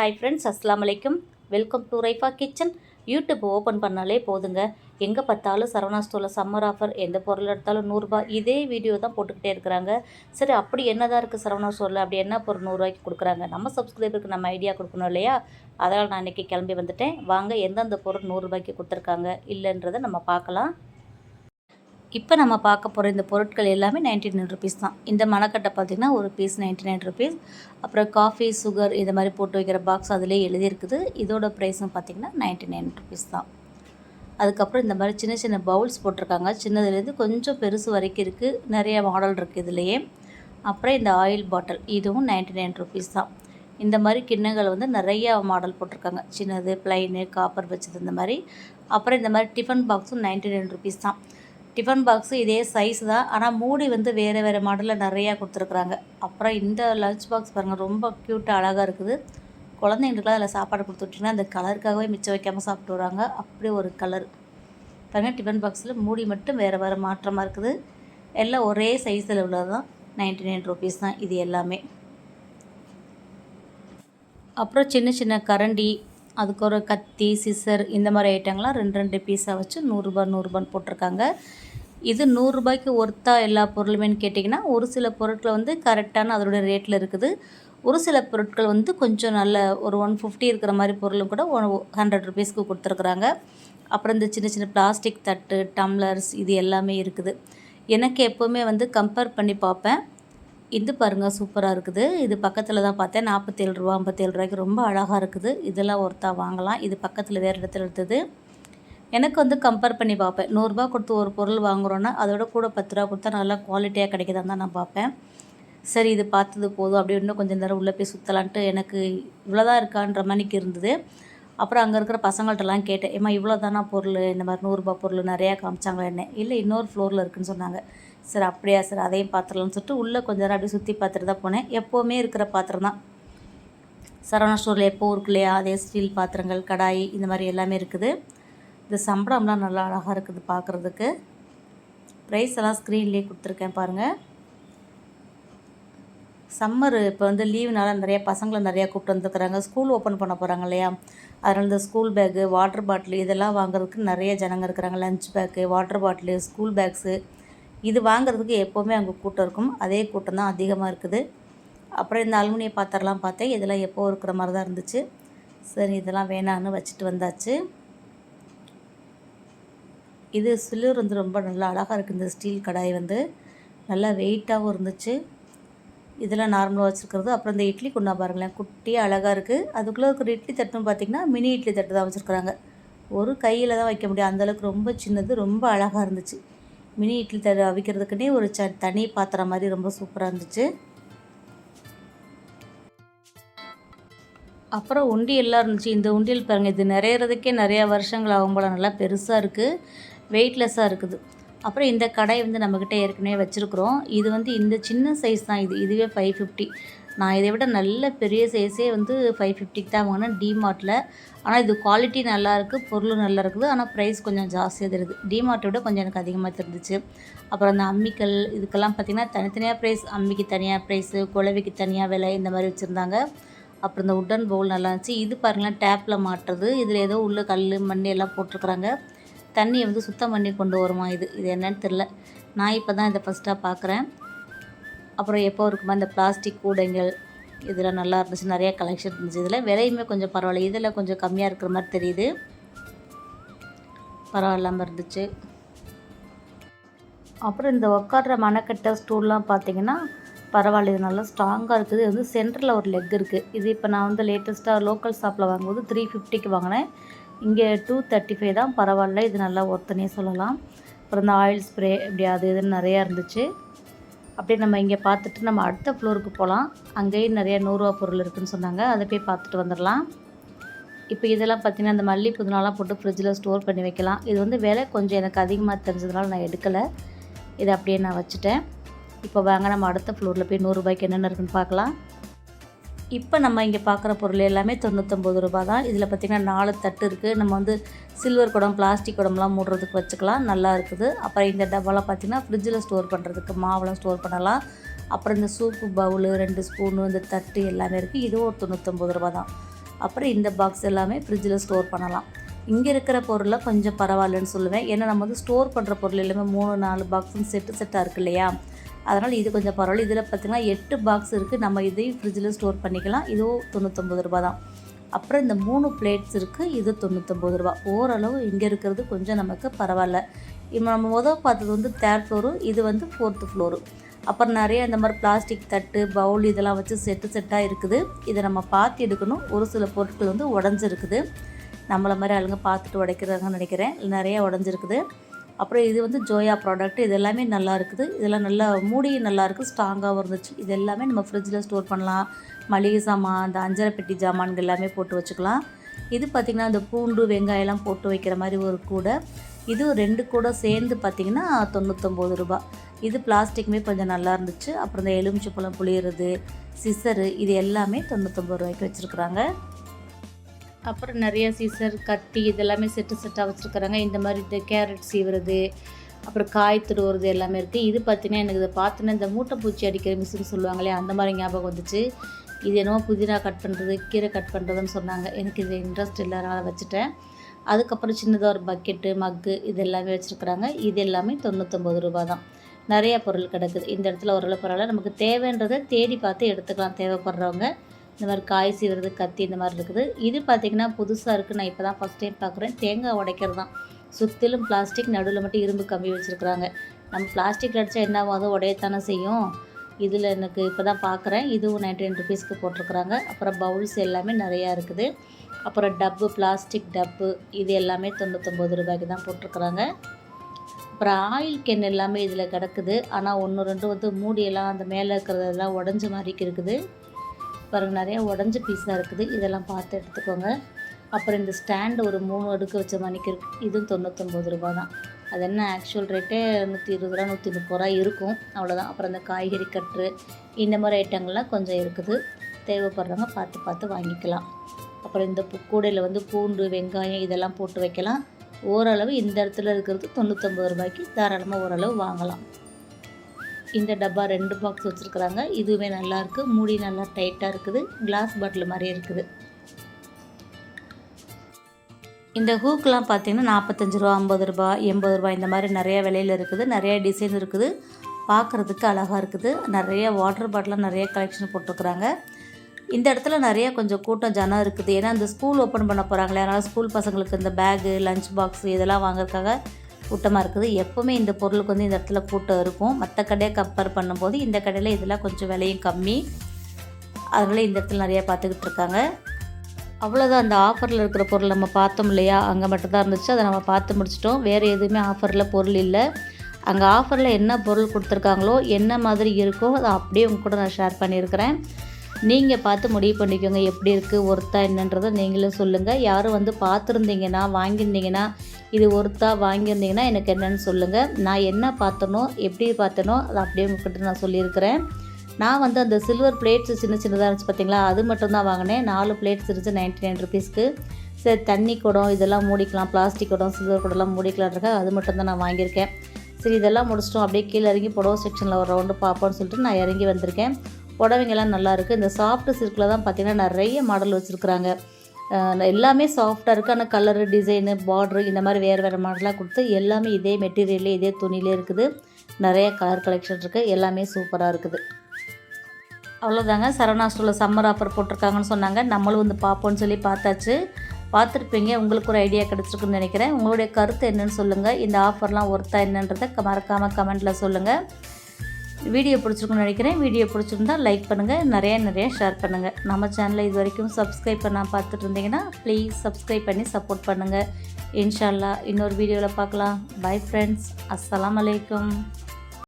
Hi friends அஸ்லாம் வலைக்கும் welcome to Raifa kitchen YouTube open பண்ணாலே போதுங்க. எங்கே பார்த்தாலும் சரவணா ஸ்டோரில் சம்மர் ஆஃபர் எந்த பொருள் எடுத்தாலும் நூறுரூபா இதே வீடியோ தான் போட்டுக்கிட்டே இருக்கிறாங்க. சரி அப்படி என்னதான் இருக்குது சரவணா ஸ்டோரில் அப்படி என்ன பொருள் நூறுரூவாய்க்கு கொடுக்குறாங்க? நம்ம சப்ஸ்கிரைபருக்கு நம்ம ஐடியா கொடுக்கணும் இல்லையா? அதனால் நான் இன்றைக்கி கிளம்பி வந்துட்டேன். வாங்க எந்தெந்த பொருள் நூறுரூபாய்க்கு கொடுத்துருக்காங்க? இல்லைன்றதை நம்ம பார்க்கலாம். இப்போ நம்ம பார்க்க போகிற இந்த பொருட்கள் எல்லாமே நைன்டி நைன் ருபீஸ் தான். இந்த மணக்கட்டை பார்த்திங்கன்னா ஒரு பீஸ் நைன்டி நைன் ருபீஸ் அப்புறம் காஃபி சுகர் இதை மாதிரி போட்டு வைக்கிற பாக்ஸ் அதிலே எழுதியிருக்குது. இதோட ப்ரைஸும் பார்த்திங்கன்னா நைன்டி நைன் ருபீஸ் தான். அதுக்கப்புறம் இந்த மாதிரி சின்ன சின்ன பவுல்ஸ் போட்டிருக்காங்க. சின்னதுலேருந்து கொஞ்சம் பெருசு வரைக்கும் இருக்குது நிறைய மாடல் இருக்குது இதுலேயே. அப்புறம் இந்த ஆயில் பாட்டில் இதுவும் நைன்டி நைன் ருபீஸ் தான். இந்த மாதிரி கிண்ணங்கள் வந்து நிறைய மாடல் போட்டிருக்காங்க. சின்னது ப்ளைனு காப்பர் வச்சது இந்த மாதிரி. அப்புறம் இந்த மாதிரி டிஃபன் பாக்ஸும் நைன்டி நைன் ருபீஸ் தான். டிஃபன் பாக்ஸு இதே சைஸ் தான். ஆனால் மூடி வந்து வேறு வேறு மாடலில் நிறையா கொடுத்துருக்குறாங்க. அப்புறம் இந்த லஞ்ச் பாக்ஸ் பாருங்கள் ரொம்ப க்யூட்டாக அழகாக இருக்குது. குழந்தைங்களுக்குலாம் அதில் சாப்பாடு கொடுத்துட்டிங்கன்னா அந்த கலருக்காகவே மிச்சம் வைக்காமல் சாப்பிட்டு வராங்க அப்படி ஒரு கலர் பாருங்கள் டிஃபன் பாக்ஸில் மூடி மட்டும் வேறு வேறு மாற்றமாக இருக்குது. எல்லாம் ஒரே சைஸில் உள்ளது தான் நைன்டி நைன் ருபீஸ் தான் இது எல்லாமே. அப்புறம் சின்ன சின்ன கரண்டி அதுக்கு ஒரு கத்தி சிசர் இந்த மாதிரி ஐட்டங்கள்லாம் ரெண்டு ரெண்டு பீஸாக வச்சு நூறுரூபா நூறுரூபான்னு போட்டிருக்காங்க. இது நூறுரூபாய்க்கு ஒர்த்தா எல்லா பொருளுமேன்னு கேட்டிங்கன்னா ஒரு சில பொருட்கள் வந்து கரெக்டான அதோடய ரேட்டில் இருக்குது. ஒரு சில பொருட்கள் வந்து கொஞ்சம் நல்ல ஒரு ஒன் ஃபிஃப்டி இருக்கிற மாதிரி பொருளும் கூட ஒன் ஹண்ட்ரட் ருபீஸ்க்கு கொடுத்துருக்குறாங்க. அப்புறம் இந்த சின்ன சின்ன பிளாஸ்டிக் தட்டு டம்ளர்ஸ் இது எல்லாமே இருக்குது. எனக்கு எப்போவுமே வந்து கம்பேர் பண்ணி பார்ப்பேன். இது பாருங்கள் சூப்பராக இருக்குது. இது பக்கத்தில் தான் பார்த்தேன். நாற்பத்தேழு ரூபா ஐம்பத்தேழு ரூபாய்க்கு ரொம்ப அழகாக இருக்குது. இதெல்லாம் ஒருத்தா வாங்கலாம். இது பக்கத்தில் வேறு இடத்துல இருந்தது. எனக்கு வந்து கம்பேர் பண்ணி பார்ப்பேன். நூறுரூபா கொடுத்து ஒரு பொருள் வாங்குகிறோன்னா அதோட கூட பத்து ரூபா கொடுத்தா நல்லா குவாலிட்டியாக கிடைக்குதான்னு தான் நான் பார்ப்பேன். சரி இது பார்த்தது போதும் அப்படி இன்னும் கொஞ்சம் நேரம் உள்ளே போய் சுற்றலான்ட்டு எனக்கு இவ்வளோதான் இருக்கான்ற மணிக்கு இருந்தது. அப்புறம் அங்கே இருக்கிற பசங்கள்ட்டலாம் கேட்டேன். ஏம்மா இவ்வளோ தானா பொருள்? இந்த மாதிரி நூறுரூபா பொருள் நிறையா காமிச்சாங்க என்ன? இல்லை இன்னொரு ஃப்ளோரில் இருக்குதுன்னு சொன்னாங்க. சரி அப்படியா சார் அதையும் பார்த்துடலாம்னு சொல்லிட்டு உள்ளே கொஞ்ச நேரம் அப்படியே சுற்றி பார்த்துட்டு தான் போனேன். எப்போவுமே இருக்கிற பாத்திரம் தான். சரவணா ஸ்டோரில் எப்போ இருக்குல்லையா அதே ஸ்டீல் பாத்திரங்கள் கடாய் இந்த மாதிரி எல்லாமே இருக்குது. இந்த சம்பளம்லாம் நல்லா அழகாக இருக்குது பார்க்குறதுக்கு. ப்ரைஸ் எல்லாம் ஸ்க்ரீன்லேயே கொடுத்துருக்கேன் பாருங்கள் சம்மர் இப்போ வந்து லீவுனால நிறைய பசங்களை நிறையா கூப்பிட்டு வந்துருக்குறாங்க. ஸ்கூல் ஓப்பன் பண்ண போகிறாங்க இல்லையா? அதனால் இந்த ஸ்கூல் பேக்கு வாட்டர் பாட்டில் இதெல்லாம் வாங்குறதுக்கு நிறைய ஜனங்க இருக்கிறாங்க. Lunch bag water bottle school bags இது வாங்குறதுக்கு எப்போவுமே அங்கே கூட்டம் இருக்கும். அதே கூட்டம் தான் அதிகமாக இருக்குது. அப்புறம் இந்த அலுமினிய பாத்திரம்லாம் பார்த்தேன். இதெல்லாம் எப்போ இருக்கிற மாதிரி தான் இருந்துச்சு. சரி இதெல்லாம் வேணான்னு வச்சுட்டு வந்தாச்சு. இது சில்வர் வந்து ரொம்ப நல்லா அழகாக இருக்குது இந்த ஸ்டீல் கடாய் வந்து நல்லா வெயிட்டாகவும் இருந்துச்சு. இதெல்லாம் நார்மலாக வச்சுருக்கிறது. அப்புறம் இந்த இட்லி குண்டா பாருங்களேன். குட்டியாக அழகாக இருக்குது அதுக்குள்ளே இருக்கிற இட்லி தட்டுன்னு பார்த்திங்கன்னா மினி இட்லி தட்டு தான் வச்சுருக்குறாங்க. ஒரு கையில் தான் வைக்க முடியும். அந்தளவுக்கு ரொம்ப சின்னது ரொம்ப அழகாக இருந்துச்சு. மினி இட்லி தட்டு அவிக்கிறதுக்குன்னே ஒரு ச தனி பாத்திரம் மாதிரி ரொம்ப சூப்பராக இருந்துச்சு. அப்புறம் உண்டியல்லாம் இருந்துச்சு. இந்த உண்டியல் பாருங்கள் இது நிறையிறதுக்கே நிறையா வருஷங்கள் ஆகும் போல். நல்லா பெருசாக இருக்குது வெயிட்லெஸ்ஸாக இருக்குது. அப்புறம் இந்த கடை வந்து நம்மக்கிட்ட ஏற்கனவே வச்சுருக்குறோம். இது வந்து இந்த சின்ன சைஸ் தான். இது இதுவே ஃபைவ் ஃபிஃப்டி நான் இதை விட நல்ல பெரிய சைஸே வந்து ஃபைவ் ஃபிஃப்டிக்கு தான் வாங்கினேன். டிமார்ட்டில் ஆனால் இது குவாலிட்டி நல்லாயிருக்கு பொருளும் நல்லா இருக்குது. ஆனால் ப்ரைஸ் கொஞ்சம் ஜாஸ்தியாக தெரியுது. டிமார்ட்டை விட கொஞ்சம் எனக்கு அதிகமாக தெரிஞ்சிச்சு. அப்புறம் அந்த அம்மிக்கல் இதுக்கெல்லாம் பார்த்திங்கன்னா தனித்தனியாக ப்ரைஸ் அம்மிக்கு தனியாக ப்ரைஸு குழவிக்கு தனியாக விலை இந்த மாதிரி வச்சுருந்தாங்க. அப்புறம் இந்த உட்டன் பவுல் நல்லா இருந்துச்சு. இது பாருங்களேன் டேப்பில் மாட்டுறது. இதில் ஏதோ உள்ள கல் மண் எல்லாம் போட்டிருக்குறாங்க. தண்ணியை வந்து சுத்தம் பண்ணி கொண்டு வருமா இது? இது என்னன்னு தெரில நான் இப்போ தான் இதை ஃபஸ்ட்டாக பார்க்குறேன் அப்புறம் எப்போ இருக்குமா இந்த பிளாஸ்டிக் கூடைங்கள் இதில் நல்லா இருந்துச்சு நிறையா கலெக்ஷன் இருந்துச்சு. இதில் விலையுமே கொஞ்சம் பரவாயில்ல. இதில் கொஞ்சம் கம்மியாக இருக்கிற மாதிரி தெரியுது. பரவாயில்லாமல் இருந்துச்சு. அப்புறம் இந்த உட்காடுற மணக்கட்டை ஸ்டூல்லாம் பார்த்தீங்கன்னா பரவாயில்ல. இது நல்லா ஸ்ட்ராங்காக இருக்குது. இது வந்து சென்டரில் ஒரு லெக் இருக்குது இது இப்போ நான் வந்து லேட்டஸ்ட்டாக லோக்கல் ஷாப்பில் வாங்கும்போது த்ரீ ஃபிஃப்டிக்கு வாங்கினேன். இங்கே டூ தேர்ட்டி ஃபைவ் தான் பரவாயில்ல. இது நல்லா ஒருத்தனே சொல்லலாம். அப்புறம் இந்த ஆயில் ஸ்ப்ரே இப்படி அது இதுன்னு நிறையா இருந்துச்சு. அப்படியே நம்ம இங்கே பார்த்துட்டு நம்ம அடுத்த ஃப்ளோருக்கு போகலாம். அங்கேயும் நிறைய நூறுரூவா பொருள் இருக்குதுன்னு சொன்னாங்க. அதை போய் பார்த்துட்டு வந்துடலாம். இப்போ இதெல்லாம் பார்த்திங்கன்னா அந்த மல்லி புதினாலாம் போட்டு ஃப்ரிட்ஜில் ஸ்டோர் பண்ணி வைக்கலாம். இது வந்து விலை கொஞ்சம் எனக்கு அதிகமாக தெரிஞ்சதுனால நான் எடுக்கலை. இதை அப்படியே நான் வச்சுட்டேன். இப்போ வாங்க நம்ம அடுத்த ஃப்ளோரில் போய் நூறுரூபாய்க்கு என்னென்ன இருக்குன்னு பார்க்கலாம். இப்போ நம்ம இங்கே பார்க்குற பொருள் எல்லாமே தொண்ணூற்றொம்பது ரூபா தான். இதில் பார்த்திங்கன்னா நாலு தட்டு இருக்குது நம்ம வந்து சில்வர் குடம் பிளாஸ்டிக் குடம்லாம் மூடுறதுக்கு வச்சுக்கலாம். நல்லா இருக்குது. அப்புறம் இந்த டப்பாலாம் பார்த்திங்கன்னா ஃப்ரிட்ஜில் ஸ்டோர் பண்ணுறதுக்கு மாவெல்லாம் ஸ்டோர் பண்ணலாம். அப்புறம் இந்த சூப்பு பவுலு ரெண்டு ஸ்பூனு இந்த தட்டு எல்லாமே இருக்குது இதுவும் ஒரு தொண்ணூற்றொம்பது ரூபா தான். அப்புறம் இந்த பாக்ஸ் எல்லாமே ஃப்ரிட்ஜில் ஸ்டோர் பண்ணலாம். இங்கே இருக்கிற பொருளை கொஞ்சம் பரவாயில்லன்னு சொல்லுவேன். ஏன்னா நம்ம வந்து ஸ்டோர் பண்ணுற பொருள் எல்லாமே மூணு நாலு பாக்ஸும் செட்டு செட்டாக இருக்கு இல்லையா? அதனால் இது கொஞ்சம் பரவாயில்ல. இதில் பார்த்திங்கன்னா எட்டு பாக்ஸ் இருக்குது நம்ம இதையும் ஃப்ரிட்ஜில் ஸ்டோர் பண்ணிக்கலாம். இதுவும் தொண்ணூற்றொம்பது ரூபா தான். அப்புறம் இந்த மூணு பிளேட்ஸ் இருக்குது இது தொண்ணூற்றொம்பது ரூபா ஓரளவு இங்கே இருக்கிறது கொஞ்சம் நமக்கு பரவாயில்ல. இப்போ நம்ம முதல் பார்த்தது வந்து தேர்ட் ஃப்ளோரு இது வந்து ஃபோர்த்து ஃப்ளோரு அப்புறம் நிறைய இந்த மாதிரி பிளாஸ்டிக் தட்டு பவுல் இதெல்லாம் வச்சு செட்டு செட்டாக இருக்குது. இதை நம்ம பார்த்து எடுக்கணும். ஒரு சில பொருட்கள் வந்து உடஞ்சிருக்குது. நம்மளை மாதிரி ஆளுங்க பார்த்துட்டு உடைக்கிறாங்கன்னு நினைக்கிறேன். நிறைய உடஞ்சிருக்குது. அப்புறம் இது வந்து ஜோயா ப்ராடக்ட் இது எல்லாமே நல்லா இருக்குது. இதெல்லாம் நல்லா மூடி நல்லா இருக்குது ஸ்ட்ராங்காகவும் இருந்துச்சு. இது எல்லாமே நம்ம ஃப்ரிட்ஜில் ஸ்டோர் பண்ணலாம். மளிகை சாமான் அந்த அஞ்சரை பெட்டி ஜாமான்கள் எல்லாமே போட்டு வச்சுக்கலாம். இது பார்த்திங்கன்னா இந்த பூண்டு வெங்காயம்லாம் போட்டு வைக்கிற மாதிரி ஒரு கூடை. இது ரெண்டு கூட சேர்ந்து பார்த்திங்கன்னா தொண்ணூற்றொம்பது ரூபா. இது பிளாஸ்டிக்குமே கொஞ்சம் நல்லா இருந்துச்சு. அப்புறம் இந்த எலுமிச்சை பழம் புளியறது சிசரு இது எல்லாமே தொண்ணூற்றொம்பது ரூபாய்க்கு வச்சுருக்குறாங்க. அப்புறம் நிறைய சீசர் கத்தி இதெல்லாமே செட்டு செட்டாக வச்சுருக்குறாங்க. இந்த மாதிரி இந்த கேரட் சீவுறது அப்புறம் காய் துருவுறது எல்லாமே இருக்குது இது பார்த்தீங்கன்னா எனக்கு இதை பார்த்தோன்னா இந்த மூட்டைப்பூச்சி அடிக்கிற மிஷின் சொல்லுவாங்களே அந்த மாதிரி ஞாபகம் வந்துச்சு. இது என்னமோ புதினா கட் பண்ணுறது கீரை கட் பண்ணுறதுன்னு சொன்னாங்க. எனக்கு இது இன்ட்ரெஸ்ட் இல்லாதனால வச்சுட்டேன். அதுக்கப்புறம் சின்னதாக ஒரு பக்கெட்டு மக்கு இது எல்லாமே வச்சுருக்குறாங்க. இது எல்லாமே தொண்ணூற்றொம்பது ரூபா தான். நிறையா பொருள் கிடக்குது. இந்த இடத்துல ஓரளவு பரவாயில்ல. நமக்கு தேவைன்றதை தேடி பார்த்து எடுத்துக்கலாம். தேவைப்படுறவங்க. இந்த மாதிரி காய் சீவுறது கத்தி இந்த மாதிரி இருக்குது. இது பார்த்திங்கன்னா புதுசாக இருக்குது நான் இப்போ தான் ஃபஸ்ட் டைம் பார்க்குறேன். தேங்காய் உடைக்கிறது தான். சுற்றிலும் பிளாஸ்டிக் நடுவில் மட்டும் இரும்பு கம்பி வச்சுருக்குறாங்க. நம்ம பிளாஸ்டிக் அடித்தா என்ன ஆகும் உடையத்தானே செய்யும். இதில் எனக்கு இப்போ தான் பார்க்குறேன். இதுவும் நைன்டி நைன் ருபீஸ்க்கு போட்டிருக்குறாங்க. அப்புறம் பவுல்ஸ் எல்லாமே நிறையா இருக்குது. அப்புறம் டப்பு பிளாஸ்டிக் டப்பு இது எல்லாமே தொண்ணூற்றொம்பது ரூபாய்க்கு தான் போட்டிருக்குறாங்க. அப்புறம் ஆயில் கென் எல்லாமே இதில் கிடக்குது. ஆனால் ஒன்று ரெண்டு வந்து மூடியெல்லாம் அந்த மேலே இருக்கிறதெல்லாம் உடஞ்ச மாதிரிக்கு இருக்குது. பாருங்கள் நிறையா உடஞ்ச பீஸாக இருக்குது. இதெல்லாம் பார்த்து எடுத்துக்கோங்க. அப்புறம் இந்த ஸ்டாண்டு ஒரு மூணு அடுக்கு வச்ச மணிக்கு இதுவும் தொண்ணூத்தொம்பது ரூபா தான். அது என்ன ஆக்சுவல் ரேட்டே நூற்றி இருபது ரூபா நூற்றி முப்பது ரூபா இருக்கும். அவ்வளோதான் அப்புறம் இந்த காய்கறி கட்டு இந்த மாதிரி ஐட்டங்கள்லாம் கொஞ்சம் இருக்குது. தேவைப்படுறவங்க பார்த்து பார்த்து வாங்கிக்கலாம். அப்புறம் இந்த கூடையில் வந்து பூண்டு வெங்காயம் இதெல்லாம் போட்டு வைக்கலாம். ஓரளவு இந்த இடத்துல இருக்கிறது தொண்ணூற்றம்பது ரூபாய்க்கு தாராளமாக ஓரளவு வாங்கலாம். இந்த டப்பா ரெண்டு பாக்ஸ் வச்சுருக்குறாங்க. இதுவுமே நல்லாயிருக்கு மூடி நல்லா டைட்டாக இருக்குது. கிளாஸ் பாட்டில் மாதிரி இருக்குது. இந்த ஹூக்கெலாம் பார்த்தீங்கன்னா நாற்பத்தஞ்சு ரூபா ஐம்பது ரூபா எண்பது ரூபா இந்த மாதிரி நிறைய விலையில் இருக்குது. நிறைய டிசைன் இருக்குது. பார்க்குறதுக்கு அழகாக இருக்குது. நிறைய வாட்டர் பாட்டிலாம் நிறைய கலெக்ஷன் போட்டிருக்குறாங்க. இந்த இடத்துல நிறைய கொஞ்சம் கூட்டம் ஜனம் இருக்குது. ஏன்னா இந்த ஸ்கூல் ஓப்பன் பண்ண போகிறாங்களே அதனால் ஸ்கூல் பசங்களுக்கு இந்த பேகு லஞ்ச் பாக்ஸ் இதெல்லாம் வாங்குறதுக்காக கூட்டமாக இருக்குது. எப்போவுமே இந்த பொருளுக்கு வந்து இந்த இடத்துல கூட்டம் இருக்கும். மற்ற கடையை கம்பேர் பண்ணும்போது இந்த கடையில் இதெல்லாம் கொஞ்சம் விலையும் கம்மி. அதனால் இந்த இடத்துல நிறையா பார்த்துக்கிட்டு இருக்காங்க. அவ்வளோதான் அந்த ஆஃபரில் இருக்கிற பொருள் நம்ம பார்த்தோம் இல்லையா? அங்கே மட்டும்தான் இருந்துச்சு. அதை நம்ம பார்த்து முடிச்சிட்டோம். வேறு எதுவுமே ஆஃபரில் பொருள் இல்லை. அங்கே ஆஃபரில் என்ன பொருள் கொடுத்துருக்காங்களோ என்ன மாதிரி இருக்கோ அதை அப்படியே உங்க கூட நான் ஷேர் பண்ணியிருக்கிறேன். நீங்கள் பார்த்து முடிவு பண்ணிக்கோங்க. எப்படி இருக்குது ஒர்த்தா என்னன்றதை நீங்களும் சொல்லுங்கள் யாரும் வந்து பார்த்துருந்தீங்கன்னா வாங்கியிருந்தீங்கன்னா இது ஒருத்தா வாங்கியிருந்தீங்கன்னா எனக்கு என்னென்னு சொல்லுங்கள் நான் என்ன பார்த்தனோ எப்படி பார்த்தனோ அதை அப்படியே உங்ககிட்ட நான் சொல்லியிருக்கிறேன். நான் வந்து அந்த சில்வர் பிளேட்ஸ் சின்ன சின்னதாக இருந்துச்சு பார்த்தீங்களா அது மட்டும் தான் வாங்கினேன். நாலு பிளேட்ஸ் இருந்துச்சு நைன்ட்டி நைன் ருபீஸ்க்கு சரி தண்ணி குடம் இதெல்லாம் மூடிக்கலாம். பிளாஸ்டிக் குடம் சில்வர் குடம்லாம் மூடிக்கலான்றக்கா அது மட்டும் தான் நான் வாங்கியிருக்கேன். சரி இதெல்லாம் முடிச்சிட்டோம். அப்படியே கீழே இறங்கி புடவை செக்ஷனில் ஒரு ரவுண்டு பார்ப்போம்னு சொல்லிட்டு நான் இறங்கி வந்திருக்கேன். புடவைங்கெல்லாம் நல்லாயிருக்கு இந்த சாஃப்ட் சில்கில் தான் பார்த்திங்கன்னா நிறைய மாடல் வச்சுருக்குறாங்க. எல்லாமே சாஃப்டாக இருக்குது ஆனால் கலரு டிசைனு பார்ட்ரு இந்த மாதிரி வேறு வேறு மாடலாக கொடுத்து எல்லாமே இதே மெட்டீரியல்லே இதே துணியிலே இருக்குது. நிறைய கலர் கலெக்ஷன் இருக்குது எல்லாமே சூப்பராக இருக்குது. அவ்வளோதாங்க சரவணா ஸ்டோரில் சம்மர் ஆஃபர் போட்டிருக்காங்கன்னு சொன்னாங்க. நம்மளும் வந்து பார்ப்போம்னு சொல்லி பார்த்தாச்சு. பார்த்துருப்பீங்க. உங்களுக்கு ஒரு ஐடியா கிடச்சிருக்குன்னு நினைக்கிறேன். உங்களுடைய கருத்து என்னென்னு சொல்லுங்கள் இந்த ஆஃபர்லாம் ஒர்த்தா என்னன்றதை மறக்காமல் கமெண்ட்டில் சொல்லுங்கள் வீடியோ பிடிச்சிருக்குன்னு நினைக்கிறேன். வீடியோ பிடிச்சிருந்தா லைக் பண்ணுங்கள் நிறைய நிறைய ஷேர் பண்ணுங்கள் நம்ம சேனலை இது வரைக்கும் சப்ஸ்கிரைப் பண்ண பார்த்துட்டு இருந்தீங்கன்னா ப்ளீஸ் சப்ஸ்கிரைப் பண்ணி சப்போர்ட் பண்ணுங்கள் இன்ஷால்லா இன்னொரு வீடியோவில் பார்க்கலாம். பை ஃப்ரெண்ட்ஸ் அஸ்லாம் அலைக்கும்